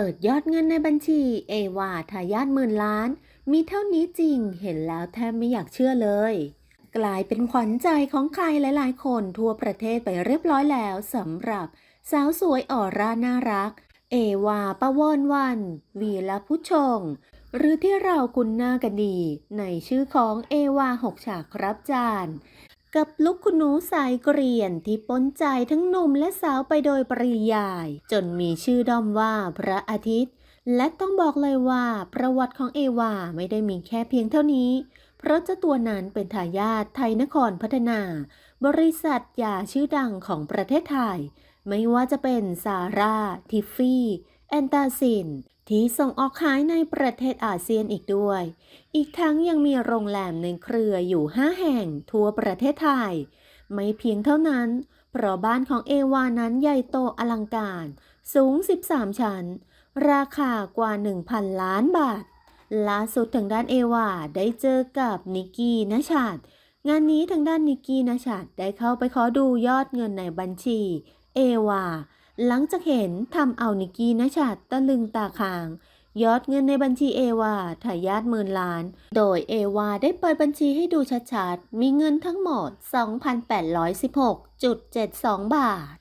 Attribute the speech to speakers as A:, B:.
A: เปิดยอดเงินในบัญชี เอวาทายาทหมื่นล้าน มีเท่านี้จริงเห็นแล้วแทบไม่อยากเชื่อเลย กลายเป็นขวัญใจของใครหลาย ๆ คนทั่วประเทศไปเรียบร้อยแล้วสำหรับสาวสวยออร่าน่ารัก เอวาปวรวัน วีรผู้ชง หรือที่เราคุ้นหน้ากันดี ในชื่อของเอวาหกฉากครับจาน กับลุกคุณหนูสายเกรียนที่ปนใจทั้งหนุ่มและสาวไปโดยปริยาย จนมีชื่อด้อมว่าพระอาทิตย์ และต้องบอกเลยว่าประวัติของเอวาไม่ได้มีแค่เพียงเท่านี้ เพราะเจ้าตัวนั้นเป็นทายาทไทยนครพัฒนา บริษัทยาชื่อดังของประเทศไทย ไม่ว่าจะเป็นซาร่า ทิฟฟี่ แอนตาซิน ที่ส่งออกขายในประเทศอาเซียนอีกด้วย อีกทั้งยังมีโรงแรมในเครืออยู่ 5 แห่งทั่วประเทศไทย ไม่เพียงเท่านั้น เพราะบ้านของเอวานั้นใหญ่โตอลังการ สูง 13 ชั้น ราคากว่า 1,000 ล้านบาท ล่าสุดทางด้านเอวาได้เจอกับนิกกี้นชาตงานนี้ทางด้านนิกกี้นชาตได้เข้าไปขอดูยอดเงินในบัญชี เอวา หลังจากเห็นทำเอานิกกี้นชาตตะลึงตาค้าง ยอดเงินในบัญชีเอวาทายาทหมื่นล้าน โดยเอวาได้เปิดบัญชีให้ดูชัดๆ มีเงินทั้งหมด 2,816.72 บาท